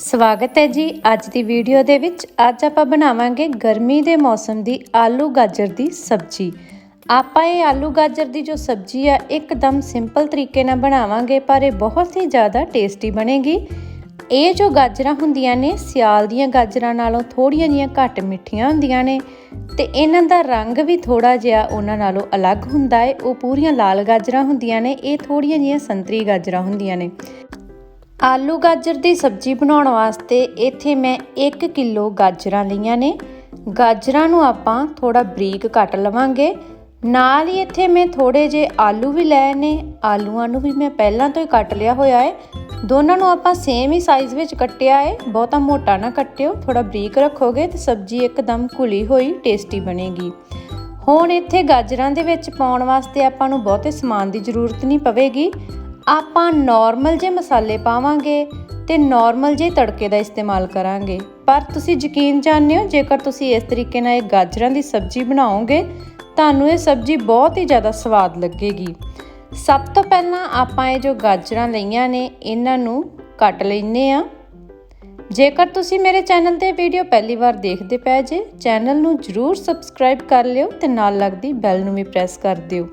ਸਵਾਗਤ ਹੈ ਜੀ ਅੱਜ ਦੀ ਵੀਡੀਓ ਦੇ ਵਿੱਚ। ਅੱਜ ਆਪਾਂ ਬਣਾਵਾਂਗੇ ਗਰਮੀ ਦੇ ਮੌਸਮ ਦੀ ਆਲੂ ਗਾਜਰ ਦੀ ਸਬਜ਼ੀ। ਆਪਾਂ ਇਹ ਆਲੂ ਗਾਜਰ ਦੀ ਜੋ ਸਬਜ਼ੀ ਆ, ਇੱਕਦਮ ਸਿੰਪਲ ਤਰੀਕੇ ਨਾਲ ਬਣਾਵਾਂਗੇ, ਪਰ ਇਹ ਬਹੁਤ ਹੀ ਜ਼ਿਆਦਾ ਟੇਸਟੀ ਬਣੇਗੀ। ਇਹ ਜੋ ਗਾਜਰਾਂ ਹੁੰਦੀਆਂ ਨੇ, ਸਿਆਲ ਦੀਆਂ ਗਾਜਰਾਂ ਨਾਲੋਂ ਥੋੜੀਆਂ ਜੀਆਂ ਘੱਟ ਮਿੱਠੀਆਂ ਹੁੰਦੀਆਂ ਨੇ ਤੇ ਇਹਨਾਂ ਦਾ ਰੰਗ ਵੀ ਥੋੜਾ ਜਿਹਾ ਉਹਨਾਂ ਨਾਲੋਂ ਅਲੱਗ ਹੁੰਦਾ ਹੈ ਉਹ ਪੂਰੀਆਂ ਲਾਲ ਗਾਜਰਾਂ ਹੁੰਦੀਆਂ ਨੇ, ਇਹ ਥੋੜੀਆਂ ਜੀਆਂ ਸੰਤਰੀ ਗਾਜਰਾਂ ਹੁੰਦੀਆਂ ਨੇ। ਆਲੂ ਗਾਜਰ ਦੀ ਸਬਜ਼ੀ ਬਣਾਉਣ ਵਾਸਤੇ ਇੱਥੇ ਮੈਂ 1 ਕਿਲੋ ਗਾਜਰਾਂ ਲਈਆਂ ਨੇ। ਗਾਜਰਾਂ ਨੂੰ ਆਪਾਂ ਥੋੜਾ ਬਰੀਕ ਕੱਟ ਲਵਾਂਗੇ। ਨਾਲ ਹੀ ਇੱਥੇ ਮੈਂ ਥੋੜੇ ਜੇ ਆਲੂ ਵੀ ਲਏ ਨੇ। ਆਲੂਆਂ ਨੂੰ ਵੀ ਮੈਂ ਪਹਿਲਾਂ ਤੋਂ ਹੀ ਕੱਟ ਲਿਆ ਹੋਇਆ ਹੈ। ਦੋਨਾਂ ਨੂੰ ਆਪਾਂ ਸੇਮ ਹੀ ਸਾਈਜ਼ ਵਿੱਚ ਕੱਟਿਆ ਹੈ। ਬਹੁਤਾ ਮੋਟਾ ਨਾ ਕੱਟਿਓ ਥੋੜਾ ਬਰੀਕ ਰੱਖੋਗੇ ਤੇ ਸਬਜ਼ੀ ਇੱਕਦਮ ਘੁਲੀ ਹੋਈ ਟੇਸਟੀ ਬਣੇਗੀ। ਹੁਣ ਇੱਥੇ ਗਾਜਰਾਂ ਦੇ ਵਿੱਚ ਪਾਉਣ ਵਾਸਤੇ ਆਪਾਂ ਨੂੰ ਬਹੁਤੇ ਸਮਾਨ ਦੀ ਜ਼ਰੂਰਤ ਨਹੀਂ ਪਵੇਗੀ। ਆਪਾਂ ਨਾਰਮਲ ਜੇ ਮਸਾਲੇ ਪਾਵਾਂਗੇ ਤੇ ਨਾਰਮਲ ਜੇ ਤੜਕੇ ਦਾ ਇਸਤੇਮਾਲ ਕਰਾਂਗੇ। ਪਰ ਤੁਸੀਂ ਯਕੀਨ ਜਾਣਦੇ ਹੋ, ਜੇਕਰ ਤੁਸੀਂ ਇਸ ਤਰੀਕੇ ਨਾਲ ਇਹ ਗਾਜਰਾਂ ਦੀ ਸਬਜ਼ੀ ਬਣਾਓਗੇ, ਤੁਹਾਨੂੰ ਇਹ ਸਬਜ਼ੀ ਬਹੁਤ ਹੀ ਜ਼ਿਆਦਾ ਸਵਾਦ ਲੱਗੇਗੀ। ਸਭ ਤੋਂ ਪਹਿਲਾਂ ਆਪਾਂ ਇਹ ਜੋ ਗਾਜਰਾਂ ਲਈਆਂ ਨੇ, ਇਹਨਾਂ ਨੂੰ ਕੱਟ ਲੈਨੇ ਆ ਜੇਕਰ ਤੁਸੀਂ ਮੇਰੇ ਚੈਨਲ ਤੇ ਵੀਡੀਓ ਪਹਿਲੀ ਵਾਰ ਦੇਖਦੇ ਪਏ ਜੇ, ਚੈਨਲ ਨੂੰ ਜਰੂਰ ਸਬਸਕ੍ਰਾਈਬ ਕਰ ਲਿਓ ਤੇ ਨਾਲ ਲੱਗਦੀ ਬੈਲ ਨੂੰ ਵੀ ਪ੍ਰੈਸ ਕਰ ਦਿਓ।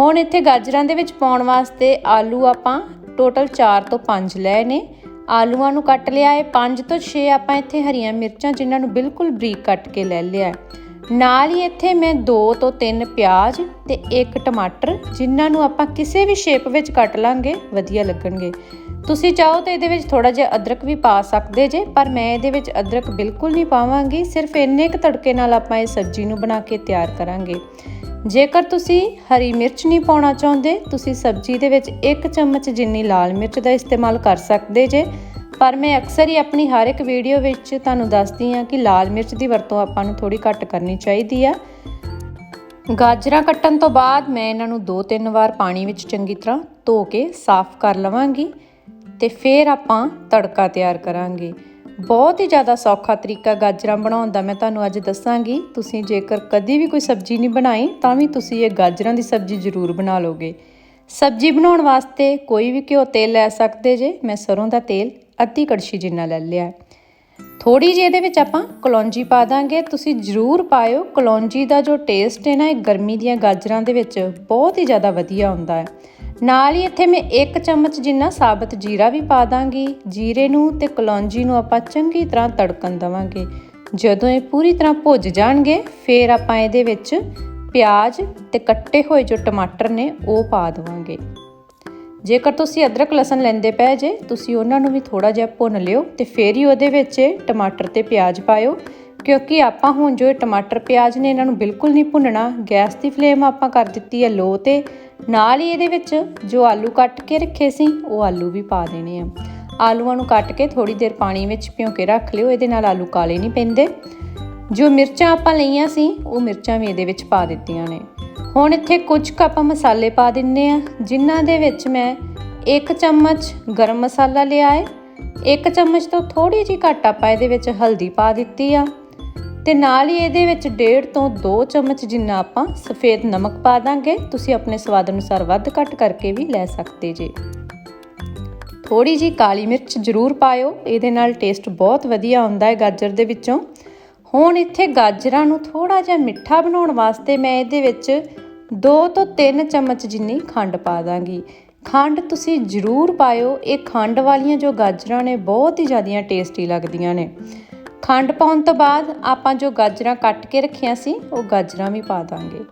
ਹੁਣ ਇੱਥੇ ਗਾਜਰਾਂ ਦੇ ਵਿੱਚ ਪਾਉਣ ਵਾਸਤੇ ਆਲੂ ਆਪਾਂ ਟੋਟਲ 4 ਤੋਂ 5 ਲਏ ਨੇ। ਆਲੂਆਂ ਨੂੰ ਕੱਟ ਲਿਆ ਹੈ। 5 ਤੋਂ 6 ਆਪਾਂ ਇੱਥੇ ਹਰੀਆਂ ਮਿਰਚਾਂ ਜਿਨ੍ਹਾਂ ਨੂੰ ਬਿਲਕੁਲ ਬਰੀਕ ਕੱਟ ਕੇ ਲੈ ਲਿਆ ਨਾਲ ਹੀ ਇੱਥੇ ਮੈਂ 2 ਤੋਂ 3 ਪਿਆਜ਼ ਤੇ ਇੱਕ ਟਮਾਟਰ ਜਿਨ੍ਹਾਂ ਨੂੰ ਆਪਾਂ ਕਿਸੇ ਵੀ ਸ਼ੇਪ ਵਿੱਚ ਕੱਟ ਲਾਂਗੇ, ਵਧੀਆ ਲੱਗਣਗੇ। ਤੁਸੀਂ ਚਾਹੋ ਤਾਂ ਇਹਦੇ ਵਿੱਚ ਥੋੜਾ ਜਿਹਾ ਅਦਰਕ ਵੀ ਪਾ ਸਕਦੇ ਜੇ, ਪਰ ਮੈਂ ਇਹਦੇ ਵਿੱਚ ਅਦਰਕ ਬਿਲਕੁਲ ਨਹੀਂ ਪਾਵਾਂਗੀ। ਸਿਰਫ ਇੰਨੇ ਕੁ ਤੜਕੇ ਨਾਲ ਆਪਾਂ ਇਹ ਸਬਜ਼ੀ ਨੂੰ ਬਣਾ ਕੇ ਤਿਆਰ ਕਰਾਂਗੇ। ਜੇਕਰ ਤੁਸੀਂ ਹਰੀ ਮਿਰਚ ਨਹੀਂ ਪਾਉਣਾ ਚਾਹੁੰਦੇ, ਤੁਸੀਂ ਸਬਜ਼ੀ ਦੇ ਵਿੱਚ 1 ਚਮਚ ਜਿੰਨੀ ਲਾਲ ਮਿਰਚ ਦਾ ਇਸਤੇਮਾਲ ਕਰ ਸਕਦੇ ਜੇ। ਪਰ ਮੈਂ ਅਕਸਰ ਹੀ ਆਪਣੀ ਹਰ ਇੱਕ ਵੀਡੀਓ ਵਿੱਚ ਤੁਹਾਨੂੰ ਦੱਸਦੀ ਹਾਂ ਕਿ ਲਾਲ ਮਿਰਚ ਦੀ ਵਰਤੋਂ ਆਪਾਂ ਨੂੰ ਥੋੜੀ ਘੱਟ ਕਰਨੀ ਚਾਹੀਦੀ ਆ। ਗਾਜਰਾਂ ਕੱਟਣ ਤੋਂ ਬਾਅਦ ਮੈਂ ਇਹਨਾਂ ਨੂੰ 2-3 ਵਾਰ ਪਾਣੀ ਵਿੱਚ ਚੰਗੀ ਤਰ੍ਹਾਂ ਧੋ ਕੇ ਸਾਫ਼ ਕਰ ਲਵਾਂਗੀ ਤੇ ਫਿਰ ਆਪਾਂ ਤੜਕਾ ਤਿਆਰ ਕਰਾਂਗੇ। ਬਹੁਤ ਹੀ ਜ਼ਿਆਦਾ ਸੌਖਾ ਤਰੀਕਾ ਗਾਜਰਾਂ ਬਣਾਉਣ ਦਾ ਮੈਂ ਤੁਹਾਨੂੰ ਅੱਜ ਦੱਸਾਂਗੀ। ਤੁਸੀਂ ਜੇਕਰ ਕਦੀ ਵੀ ਕੋਈ ਸਬਜ਼ੀ ਨਹੀਂ ਬਣਾਈ, ਤਾਂ ਵੀ ਤੁਸੀਂ ਇਹ ਗਾਜਰਾਂ ਦੀ ਸਬਜ਼ੀ ਜ਼ਰੂਰ ਬਣਾ ਲਓਗੇ। ਸਬਜ਼ੀ ਬਣਾਉਣ ਵਾਸਤੇ ਕੋਈ ਵੀ ਘਿਓ ਤੇਲ ਲੈ ਸਕਦੇ ਜੇ, ਮੈਂ ਸਰੋਂ ਦਾ ਤੇਲ ਅੱਧੀ ਕੜਛੀ ਜਿੰਨਾ ਲੈ ਲਿਆ। ਥੋੜੀ ਜਿਹੀ ਇਹਦੇ ਵਿੱਚ ਆਪਾਂ ਕਲੌਂਜੀ ਪਾ ਦਾਂਗੇ। ਤੁਸੀਂ ਜ਼ਰੂਰ ਪਾਇਓ। ਕਲੌਂਜੀ ਦਾ ਜੋ ਟੇਸਟ ਹੈ ਨਾ, ਇਹ ਗਰਮੀ ਦੀਆਂ ਗਾਜਰਾਂ ਦੇ ਵਿੱਚ ਬਹੁਤ ਹੀ ਜ਼ਿਆਦਾ ਵਧੀਆ ਹੁੰਦਾ ਹੈ। ਨਾਲ ਹੀ ਇੱਥੇ ਮੈਂ 1 ਚਮਚ ਜਿੰਨਾ ਸਾਬਤ ਜੀਰਾ ਵੀ ਪਾ ਦਾਂਗੀ। ਜੀਰੇ ਨੂੰ ਤੇ ਕਲੌਂਜੀ ਨੂੰ ਆਪਾਂ ਚੰਗੀ ਤਰ੍ਹਾਂ ਤੜਕਣ ਦਵਾਂਗੇ। ਜਦੋਂ ਇਹ ਪੂਰੀ ਤਰ੍ਹਾਂ ਭੁੱਜ ਜਾਣਗੇ, ਫਿਰ ਆਪਾਂ ਇਹਦੇ ਵਿੱਚ ਪਿਆਜ਼ ਤੇ ਕੱਟੇ ਹੋਏ ਜੋ ਟਮਾਟਰ ਨੇ, ਉਹ ਪਾ ਦਵਾਂਗੇ। ਜੇਕਰ ਤੁਸੀਂ ਅਦਰਕ ਲਸਣ ਲੈਂਦੇ ਪਏ ਜੇ, ਤੁਸੀਂ ਉਹਨਾਂ ਨੂੰ ਵੀ ਥੋੜਾ ਜਿਹਾ ਭੁੰਨ ਲਿਓ ਤੇ ਫੇਰ ਹੀ ਉਹਦੇ ਵਿੱਚ ਟਮਾਟਰ ਤੇ ਪਿਆਜ਼ ਪਾਇਓ। ਕਿਉਂਕਿ ਆਪਾਂ ਹੁਣ ਜੋ ਟਮਾਟਰ ਪਿਆਜ਼ ਨੇ, ਇਹਨਾਂ ਨੂੰ ਬਿਲਕੁਲ ਨਹੀਂ ਭੁੰਨਣਾ। ਗੈਸ ਦੀ ਫਲੇਮ ਆਪਾਂ ਕਰ ਦਿੱਤੀ ਹੈ ਲੋ ਤੇ। ਨਾਲ ਹੀ ਇਹਦੇ ਵਿੱਚ ਜੋ ਆਲੂ ਕੱਟ ਕੇ ਰੱਖੇ ਸੀ, ਉਹ ਆਲੂ ਵੀ ਪਾ ਦੇਣੇ ਆ। ਆਲੂਆਂ ਨੂੰ ਕੱਟ ਕੇ ਥੋੜੀ ਦੇਰ ਪਾਣੀ ਵਿੱਚ ਭਿਓ ਕੇ ਰੱਖ ਲਿਓ, ਇਹਦੇ ਨਾਲ ਆਲੂ ਕਾਲੇ ਨਹੀਂ ਪੈਂਦੇ। ਜੋ ਮਿਰਚਾਂ ਆਪਾਂ ਲਈਆਂ ਸੀ, ਉਹ ਮਿਰਚਾਂ ਵੀ ਇਹਦੇ ਵਿੱਚ ਪਾ ਦਿੱਤੀਆਂ ਨੇ। ਹੁਣ ਇੱਥੇ ਕੁਝ ਕੁ ਆਪਾਂ ਮਸਾਲੇ ਪਾ ਦਿੰਨੇ ਆ, ਜਿਨ੍ਹਾਂ ਦੇ ਵਿੱਚ ਮੈਂ 1 ਚਮਚ ਗਰਮ ਮਸਾਲਾ ਲਿਆ ਹੈ 1 ਚਮਚ ਤੋਂ ਥੋੜੀ ਜਿਹੀ ਘੱਟ ਆਪਾਂ ਇਹਦੇ ਵਿੱਚ ਹਲਦੀ ਪਾ ਦਿੱਤੀ ਆ। ਤੇ ਨਾਲ ਹੀ ਇਹਦੇ ਵਿੱਚ ਡੇਢ ਤੋਂ 2 ਚਮਚ ਜਿੰਨਾ ਆਪਾਂ ਸਫੇਦ ਨਮਕ ਪਾ ਦਾਂਗੇ, ਤੁਸੀਂ ਆਪਣੇ ਸਵਾਦ ਅਨੁਸਾਰ ਵੱਧ ਘੱਟ ਕਰਕੇ ਵੀ ਲੈ ਸਕਦੇ ਜੇ। ਥੋੜੀ ਜੀ ਕਾਲੀ ਮਿਰਚ ਜ਼ਰੂਰ ਪਾਇਓ, ਇਹਦੇ ਨਾਲ ਟੇਸਟ ਬਹੁਤ ਵਧੀਆ ਆਉਂਦਾ ਹੈ ਗਾਜਰ ਦੇ ਵਿੱਚੋਂ। ਹੁਣ ਇੱਥੇ ਗਾਜਰਾਂ ਨੂੰ ਥੋੜਾ ਜਿਹਾ ਮਿੱਠਾ ਬਣਾਉਣ ਵਾਸਤੇ ਮੈਂ ਇਹਦੇ ਵਿੱਚ 2 ਤੋਂ 3 ਚਮਚ ਜਿੰਨੀ ਖੰਡ ਪਾ ਦਾਂਗੀ। ਖੰਡ ਤੁਸੀਂ ਜ਼ਰੂਰ ਪਾਇਓ, ਇਹ ਖੰਡ ਵਾਲੀਆਂ ਜੋ ਗਾਜਰਾਂ ਨੇ ਬਹੁਤ ਹੀ ਜ਼ਿਆਦੀਆਂ ਟੇਸਟੀ ਲੱਗਦੀਆਂ ਨੇ। ਖੰਡ ਪਾਉਣ ਤੋਂ ਬਾਅਦ ਆਪਾਂ ਜੋ ਗਾਜਰਾਂ ਕੱਟ ਕੇ ਰੱਖੀਆਂ ਸੀ, ਉਹ ਗਾਜਰਾਂ ਵੀ ਪਾ ਦਾਂਗੇ।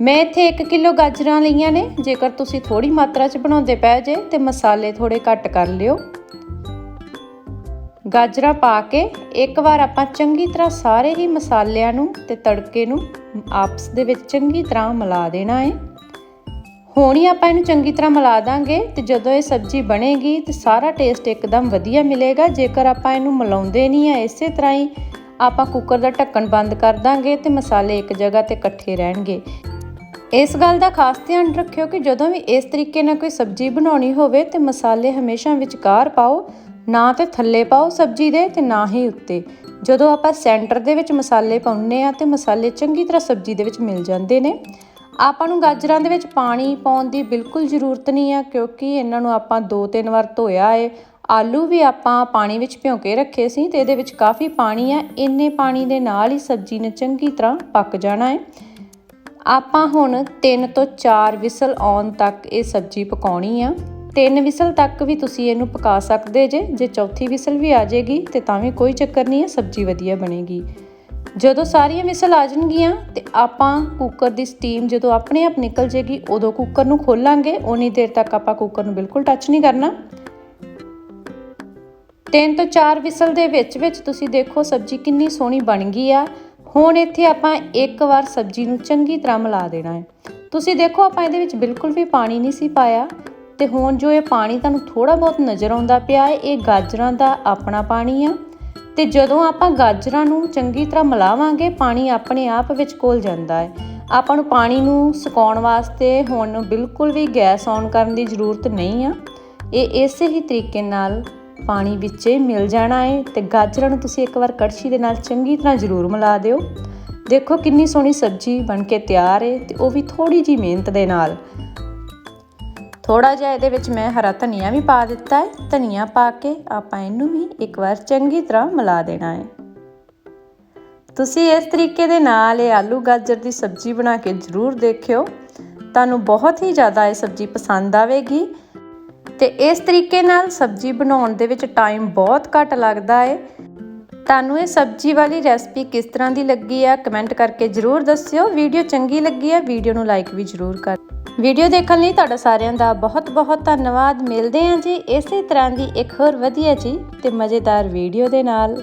ਮੈਂ ਇੱਥੇ 1 ਕਿਲੋ ਗਾਜਰਾਂ ਲਈਆਂ ਨੇ, ਜੇਕਰ ਤੁਸੀਂ ਥੋੜੀ ਮਾਤਰਾ 'ਚ ਬਣਾਉਂਦੇ ਪਏ ਜੇ ਤੇ ਮਸਾਲੇ ਥੋੜੇ ਘੱਟ ਕਰ ਲਿਓ। ਗਾਜਰਾਂ ਪਾ ਕੇ ਇੱਕ ਵਾਰ ਆਪਾਂ ਚੰਗੀ ਤਰ੍ਹਾਂ ਸਾਰੇ ਹੀ ਮਸਾਲਿਆਂ ਨੂੰ ਤੇ ਤੜਕੇ ਨੂੰ ਆਪਸ ਦੇ ਵਿੱਚ ਚੰਗੀ ਤਰ੍ਹਾਂ ਮਿਲਾ ਦੇਣਾ ਹੈ ਹੁਣ ਹੀ ਆਪਾਂ ਇਹਨੂੰ ਚੰਗੀ ਤਰ੍ਹਾਂ ਮਿਲਾ ਦਾਂਗੇ ਤੇ ਜਦੋਂ ਇਹ ਸਬਜ਼ੀ ਬਣੇਗੀ ਤੇ ਸਾਰਾ ਟੇਸਟ ਇੱਕਦਮ ਵਧੀਆ ਮਿਲੇਗਾ। ਜੇਕਰ ਆਪਾਂ ਇਹਨੂੰ ਮਿਲਾਉਂਦੇ ਨਹੀਂ ਆ ਇਸੇ ਤਰ੍ਹਾਂ ਹੀ ਆਪਾਂ ਕੁੱਕਰ ਦਾ ਢੱਕਣ ਬੰਦ ਕਰ ਦਾਂਗੇ ਤੇ ਮਸਾਲੇ ਇੱਕ ਜਗ੍ਹਾ ਤੇ ਇਕੱਠੇ ਰਹਿਣਗੇ। ਇਸ ਗੱਲ ਦਾ ਖਾਸ ਧਿਆਨ ਰੱਖਿਓ ਕਿ ਜਦੋਂ ਵੀ ਇਸ ਤਰੀਕੇ ਨਾਲ ਕੋਈ ਸਬਜ਼ੀ ਬਣਾਉਣੀ ਹੋਵੇ ਤੇ ਮਸਾਲੇ ਹਮੇਸ਼ਾ ਵਿਚਕਾਰ ਪਾਓ, ਨਾ ਤੇ ਥੱਲੇ ਪਾਓ ਸਬਜ਼ੀ ਦੇ ਤੇ ਨਾ ਹੀ ਉੱਤੇ। ਜਦੋਂ ਆਪਾਂ ਸੈਂਟਰ ਦੇ ਵਿੱਚ ਮਸਾਲੇ ਪਾਉਂਦੇ ਆ ਤੇ ਮਸਾਲੇ ਚੰਗੀ ਤਰ੍ਹਾਂ ਸਬਜ਼ੀ ਦੇ ਵਿੱਚ ਮਿਲ ਜਾਂਦੇ ਨੇ ਆਪਾਂ ਨੂੰ ਗਾਜਰਾਂ ਦੇ ਵਿੱਚ ਪਾਣੀ ਪਾਉਣ ਦੀ ਬਿਲਕੁਲ ਜ਼ਰੂਰਤ ਨਹੀਂ ਆ, ਕਿਉਂਕਿ ਇਹਨਾਂ ਨੂੰ ਆਪਾਂ ਦੋ ਤਿੰਨ ਵਾਰ ਧੋਇਆ ਏ। ਆਲੂ ਵੀ ਆਪਾਂ ਪਾਣੀ ਵਿੱਚ ਭਿਉਂ ਕੇ ਰੱਖੇ ਸੀ ਤੇ ਇਹਦੇ ਵਿੱਚ ਕਾਫੀ ਪਾਣੀ ਆ। ਇੰਨੇ ਪਾਣੀ ਦੇ ਨਾਲ ਹੀ ਸਬਜ਼ੀ ਨੇ ਚੰਗੀ ਤਰ੍ਹਾਂ ਪੱਕ ਜਾਣਾ ਹੈ ਆਪਾਂ ਹੁਣ 3 ਤੋਂ 4 ਵਿਸਲ ਆਉਣ ਤੱਕ ਇਹ ਸਬਜ਼ੀ ਪਕਾਉਣੀ ਆ। ਤਿੰਨ ਵਿਸਲ ਤੱਕ ਵੀ ਤੁਸੀਂ ਇਹਨੂੰ ਪਕਾ ਸਕਦੇ ਜੇ। ਜੇ ਚੌਥੀ ਵਿਸਲ ਵੀ ਆ ਜਾਏਗੀ ਤੇ ਤਾਂ ਵੀ ਕੋਈ ਚੱਕਰ ਨਹੀਂ ਹੈ ਸਬਜ਼ੀ ਵਧੀਆ ਬਣੇਗੀ। ਜਦੋਂ ਸਾਰੀਆਂ ਵਿਸਲ ਆ ਜਾਣਗੀਆਂ ਤੇ ਆਪਾਂ ਕੁੱਕਰ ਦੀ ਸਟੀਮ ਜਦੋਂ ਆਪਣੇ ਆਪ ਨਿਕਲ ਜੇਗੀ, ਉਦੋਂ ਕੁੱਕਰ ਨੂੰ ਖੋਲਾਂਗੇ। ਉਨੀ ਦੇਰ ਤੱਕ ਆਪਾਂ ਕੁੱਕਰ ਨੂੰ ਬਿਲਕੁਲ ਟੱਚ ਨਹੀਂ ਕਰਨਾ। ਤਿੰਨ ਤੋਂ ਚਾਰ ਵਿਸਲ ਦੇ ਵਿੱਚ ਵਿੱਚ ਤੁਸੀਂ ਦੇਖੋ ਸਬਜ਼ੀ ਕਿੰਨੀ ਸੋਹਣੀ ਬਣ ਗਈ ਆ। ਹੁਣ ਇੱਥੇ ਆਪਾਂ ਇੱਕ ਵਾਰ ਸਬਜ਼ੀ ਨੂੰ ਚੰਗੀ ਤਰ੍ਹਾਂ ਮਿਲਾ ਦੇਣਾ ਹੈ। ਤੁਸੀਂ ਦੇਖੋ ਆਪਾਂ ਇਹਦੇ ਵਿੱਚ ਬਿਲਕੁਲ ਵੀ ਪਾਣੀ ਨਹੀਂ ਸੀ ਪਾਇਆ। ਤੇ ਹੁਣ ਜੋ ਇਹ ਪਾਣੀ ਤੁਹਾਨੂੰ ਥੋੜਾ ਬਹੁਤ ਨਜ਼ਰ ਆਉਂਦਾ ਪਿਆ ਹੈ, ਇਹ ਗਾਜਰਾਂ ਦਾ ਆਪਣਾ ਪਾਣੀ ਆ। ਤੇ ਜਦੋਂ ਆਪਾਂ ਗਾਜਰਾਂ ਨੂੰ ਚੰਗੀ ਤਰ੍ਹਾਂ ਮਿਲਾਵਾਂਗੇ, ਪਾਣੀ ਆਪਣੇ ਆਪ ਵਿੱਚ ਘੁਲ ਜਾਂਦਾ ਹੈ। ਆਪਾਂ ਨੂੰ ਪਾਣੀ ਨੂੰ ਸੁਕਾਉਣ ਵਾਸਤੇ ਹੁਣ ਬਿਲਕੁਲ ਵੀ ਗੈਸ ਔਨ ਕਰਨ ਦੀ ਜ਼ਰੂਰਤ ਨਹੀਂ ਆ। ਇਹ ਇਸੇ ਹੀ ਤਰੀਕੇ ਨਾਲ ਪਾਣੀ ਵਿੱਚ ਮਿਲ ਜਾਣਾ ਹੈ ਤੇ ਗਾਜਰਾਂ ਨੂੰ ਤੁਸੀਂ ਇੱਕ ਵਾਰ ਕੜਛੀ ਦੇ ਨਾਲ ਚੰਗੀ ਤਰ੍ਹਾਂ ਜ਼ਰੂਰ ਮਿਲਾ ਦਿਓ। ਦੇਖੋ ਕਿੰਨੀ ਸੋਹਣੀ ਸਬਜ਼ੀ ਬਣ ਕੇ ਤਿਆਰ ਹੈ ਤੇ ਉਹ ਵੀ ਥੋੜੀ ਜੀ ਮਿਹਨਤ ਦੇ ਨਾਲ। ਥੋੜਾ ਜਿਹਾ ਇਹਦੇ ਵਿੱਚ ਮੈਂ ਹਰਾ ਧਨੀਆ ਵੀ ਪਾ ਦਿੱਤਾ ਹੈ। ਧਨੀਆ ਪਾ ਕੇ ਆਪਾਂ ਇਹਨੂੰ ਵੀ ਇੱਕ ਵਾਰ ਚੰਗੀ ਤਰ੍ਹਾਂ ਮਿਲਾ ਦੇਣਾ ਹੈ। ਤੁਸੀਂ ਇਸ ਤਰੀਕੇ ਦੇ ਨਾਲ ਇਹ ਆਲੂ ਗਾਜਰ ਦੀ ਸਬਜ਼ੀ ਬਣਾ ਕੇ ਜ਼ਰੂਰ ਦੇਖਿਓ। ਤੁਹਾਨੂੰ ਬਹੁਤ ਹੀ ਜ਼ਿਆਦਾ ਇਹ ਸਬਜ਼ੀ ਪਸੰਦ ਆਵੇਗੀ। ਤੇ ਇਸ ਤਰੀਕੇ ਨਾਲ ਸਬਜ਼ੀ ਬਣਾਉਣ ਦੇ ਵਿੱਚ ਟਾਈਮ ਬਹੁਤ ਘੱਟ ਲੱਗਦਾ ਹੈ। ਤੁਹਾਨੂੰ ਇਹ ਸਬਜ਼ੀ ਵਾਲੀ ਰੈਸਪੀ ਕਿਸ ਤਰ੍ਹਾਂ ਦੀ ਲੱਗੀ ਆ ਕਮੈਂਟ ਕਰਕੇ ਜਰੂਰ ਦੱਸਿਓ। ਵੀਡੀਓ ਚੰਗੀ ਲੱਗੀ ਆ, ਵੀਡੀਓ ਨੂੰ ਲਾਈਕ ਵੀ ਜਰੂਰ ਕਰ। ਵੀਡੀਓ ਦੇਖਣ ਲਈ ਤੁਹਾਡਾ ਸਾਰਿਆਂ ਦਾ ਬਹੁਤ ਬਹੁਤ ਧੰਨਵਾਦ। ਮਿਲਦੇ ਹਾਂ ਜੀ ਇਸੇ ਤਰ੍ਹਾਂ ਦੀ ਇੱਕ ਹੋਰ ਵਧੀਆ ਜੀ ਤੇ ਮਜ਼ੇਦਾਰ ਵੀਡੀਓ ਦੇ ਨਾਲ।